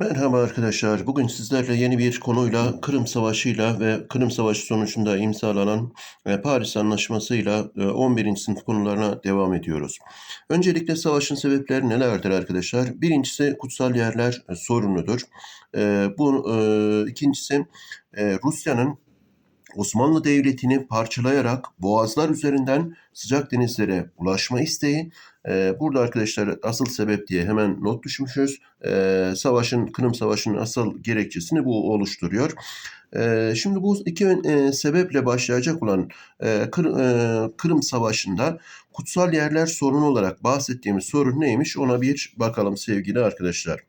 Merhaba arkadaşlar. Bugün sizlerle yeni bir konuyla Kırım Savaşı'yla ve Kırım Savaşı sonucunda imzalanan e, Paris Anlaşması'yla e, 11. sınıf konularına devam ediyoruz. Öncelikle savaşın sebepleri nelerdir arkadaşlar? Birincisi kutsal yerler e, sorunudur. E, bu e, ikincisi e, Rusya'nın Osmanlı Devleti'ni parçalayarak boğazlar üzerinden sıcak denizlere ulaşma isteği. Ee, burada arkadaşlar asıl sebep diye hemen not düşmüşüz. Ee, savaşın, Kırım Savaşı'nın asıl gerekçesini bu oluşturuyor. Ee, şimdi bu iki e, sebeple başlayacak olan e, Kır, e, Kırım Savaşı'nda kutsal yerler sorunu olarak bahsettiğimiz sorun neymiş ona bir bakalım sevgili arkadaşlar.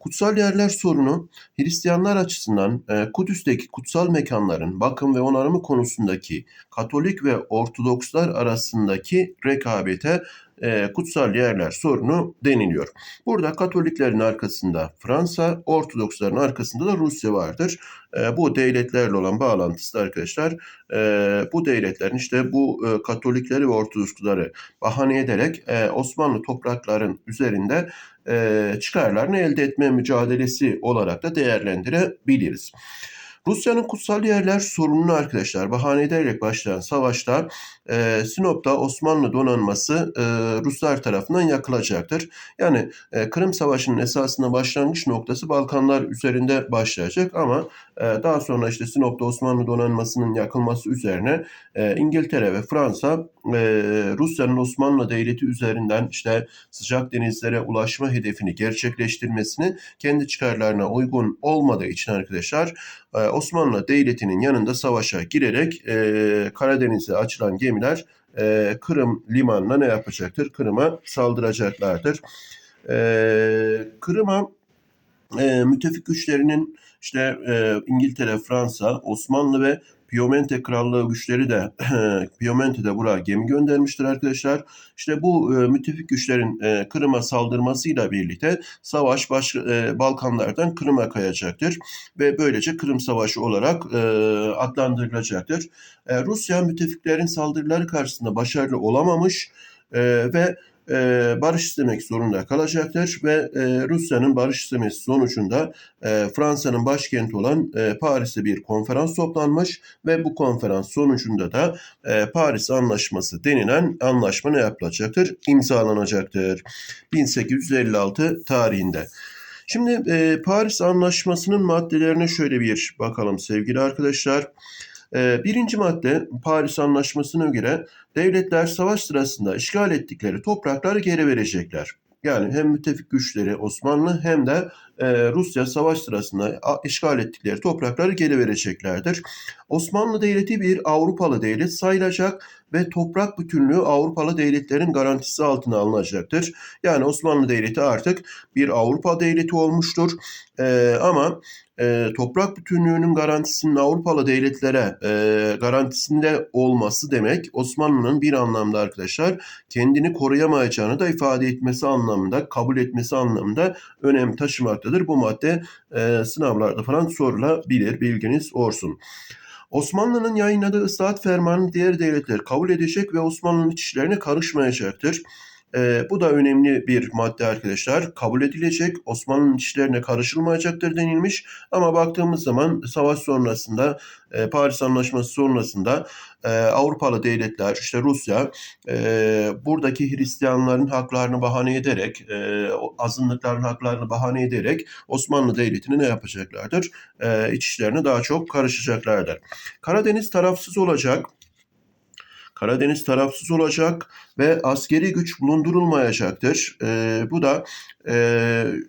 Kutsal yerler sorunu Hristiyanlar açısından e, Kudüs'teki kutsal mekanların bakım ve onarımı konusundaki Katolik ve Ortodokslar arasındaki rekabete e, kutsal yerler sorunu deniliyor. Burada Katoliklerin arkasında Fransa, Ortodoksların arkasında da Rusya vardır. E, bu devletlerle olan bağlantısı da arkadaşlar e, bu devletlerin işte bu e, Katolikleri ve Ortodoksları bahane ederek e, Osmanlı toprakların üzerinde e, çıkarlarını elde etme mücadelesi olarak da değerlendirebiliriz. Rusya'nın kutsal yerler sorununu arkadaşlar bahane ederek başlayan savaşta e, Sinop'ta Osmanlı donanması e, Ruslar tarafından yakılacaktır. Yani e, Kırım Savaşı'nın esasında başlangıç noktası Balkanlar üzerinde başlayacak ama e, daha sonra işte Sinop'ta Osmanlı donanmasının yakılması üzerine e, İngiltere ve Fransa e, Rusya'nın Osmanlı Devleti üzerinden işte sıcak denizlere ulaşma hedefini gerçekleştirmesini kendi çıkarlarına uygun olmadığı için arkadaşlar e, Osmanlı Devleti'nin yanında savaşa girerek e, Karadeniz'e açılan gemiler e, Kırım limanına ne yapacaktır? Kırım'a saldıracaklardır. E, Kırım'a e, müttefik güçlerinin işte e, İngiltere, Fransa, Osmanlı ve Piemonte Krallığı güçleri de Piemonte'de buraya gemi göndermiştir arkadaşlar. İşte bu e, müttefik güçlerin e, Kırım'a saldırmasıyla birlikte savaş baş, e, Balkanlardan Kırım'a kayacaktır ve böylece Kırım Savaşı olarak e, adlandırılacaktır. E, Rusya müttefiklerin saldırıları karşısında başarılı olamamış e, ve e, barış istemek zorunda kalacaktır ve e, Rusya'nın barış istemesi sonucunda e, Fransa'nın başkenti olan e, Paris'te bir konferans toplanmış ve bu konferans sonucunda da e, Paris Anlaşması denilen anlaşma ne yapılacaktır? İmzalanacaktır. 1856 tarihinde. Şimdi e, Paris Anlaşması'nın maddelerine şöyle bir bakalım sevgili arkadaşlar. E, birinci madde Paris Anlaşması'na göre devletler savaş sırasında işgal ettikleri toprakları geri verecekler. Yani hem müttefik güçleri Osmanlı hem de e, Rusya savaş sırasında işgal ettikleri toprakları geri vereceklerdir. Osmanlı Devleti bir Avrupalı devlet sayılacak ve toprak bütünlüğü Avrupalı devletlerin garantisi altına alınacaktır. Yani Osmanlı Devleti artık bir Avrupa devleti olmuştur. E, ama e, toprak bütünlüğünün garantisinin Avrupalı devletlere e, garantisinde olması demek Osmanlı'nın bir anlamda arkadaşlar kendini koruyamayacağını da ifade etmesi anlamında, kabul etmesi anlamında önem taşımaktadır. Bu madde e, sınavlarda falan sorulabilir bilginiz olsun. Osmanlı'nın yayınladığı ıslahat fermanını diğer devletler kabul edecek ve Osmanlı'nın iç işlerine karışmayacaktır. E, bu da önemli bir madde arkadaşlar. Kabul edilecek, Osmanlı'nın işlerine karışılmayacaktır denilmiş. Ama baktığımız zaman savaş sonrasında, e, Paris Anlaşması sonrasında e, Avrupalı devletler, işte Rusya, e, buradaki Hristiyanların haklarını bahane ederek, e, azınlıkların haklarını bahane ederek Osmanlı Devleti'ni ne yapacaklardır? E, iç işlerine daha çok karışacaklardır. Karadeniz tarafsız olacak. Karadeniz tarafsız olacak ve askeri güç bulundurulmayacaktır. E, bu da e,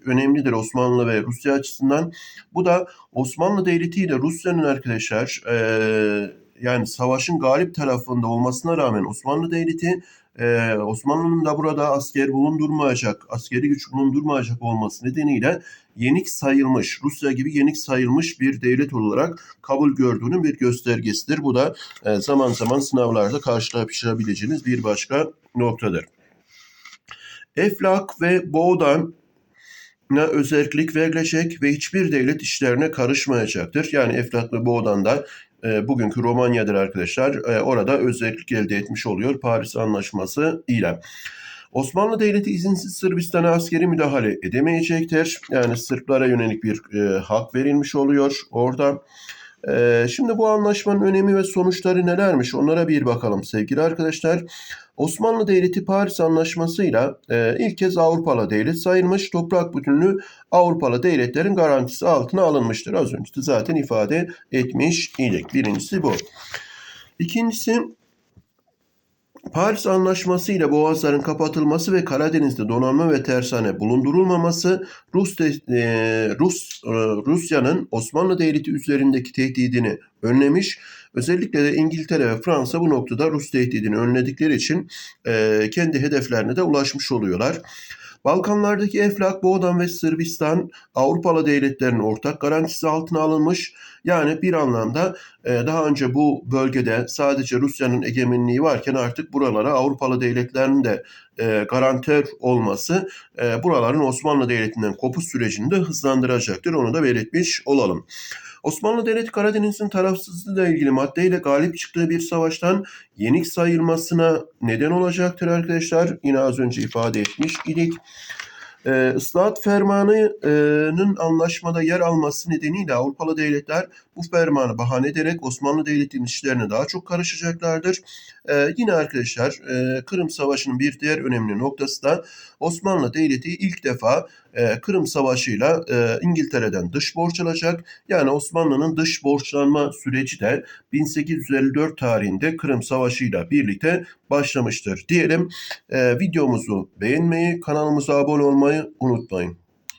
önemlidir Osmanlı ve Rusya açısından. Bu da Osmanlı Devleti ile Rusya'nın arkadaşlar e, yani savaşın galip tarafında olmasına rağmen Osmanlı Devleti ee, Osmanlı'nın da burada asker bulundurmayacak, askeri güç bulundurmayacak olması nedeniyle yenik sayılmış, Rusya gibi yenik sayılmış bir devlet olarak kabul gördüğünün bir göstergesidir. Bu da e, zaman zaman sınavlarda karşılaşabileceğiniz bir başka noktadır. Eflak ve Boğdan ne özellik verilecek ve hiçbir devlet işlerine karışmayacaktır. Yani Eflak ve Boğdan da e, bugünkü Romanya'dır arkadaşlar. E, orada özellik elde etmiş oluyor Paris Anlaşması ile. Osmanlı Devleti izinsiz Sırbistan'a askeri müdahale edemeyecektir. Yani Sırplara yönelik bir e, hak verilmiş oluyor orada. E, şimdi bu anlaşmanın önemi ve sonuçları nelermiş onlara bir bakalım sevgili arkadaşlar. Osmanlı Devleti Paris Anlaşması'yla e, ilk kez Avrupalı devlet sayılmış. Toprak bütünlüğü Avrupalı devletlerin garantisi altına alınmıştır. Az önce de zaten ifade etmiş idik. Birincisi bu. İkincisi Paris Anlaşması ile boğazların kapatılması ve Karadeniz'de donanma ve tersane bulundurulmaması Rus de, e, Rus e, Rusya'nın Osmanlı Devleti üzerindeki tehdidini önlemiş. Özellikle de İngiltere ve Fransa bu noktada Rus tehdidini önledikleri için e, kendi hedeflerine de ulaşmış oluyorlar. Balkanlardaki Eflak, Boğdan ve Sırbistan Avrupalı devletlerin ortak garantisi altına alınmış. Yani bir anlamda e, daha önce bu bölgede sadece Rusya'nın egemenliği varken artık buralara Avrupalı devletlerin de e, garantör olması e, buraların Osmanlı Devleti'nden kopuş sürecini de hızlandıracaktır. Onu da belirtmiş olalım. Osmanlı Devleti Karadeniz'in tarafsızlığıyla ilgili maddeyle galip çıktığı bir savaştan yenik sayılmasına neden olacaktır arkadaşlar. Yine az önce ifade etmiş idik. Ee, ıslahat fermanının anlaşmada yer alması nedeniyle Avrupalı devletler bu fermanı bahane ederek Osmanlı Devleti'nin işlerine daha çok karışacaklardır. Ee, yine arkadaşlar e, Kırım Savaşı'nın bir diğer önemli noktası da Osmanlı Devleti ilk defa e, Kırım Savaşı'yla e, İngiltere'den dış borç alacak. Yani Osmanlı'nın dış borçlanma süreci de 1854 tarihinde Kırım Savaşı'yla birlikte başlamıştır diyelim. E, videomuzu beğenmeyi, kanalımıza abone olmayı tamanho glúten.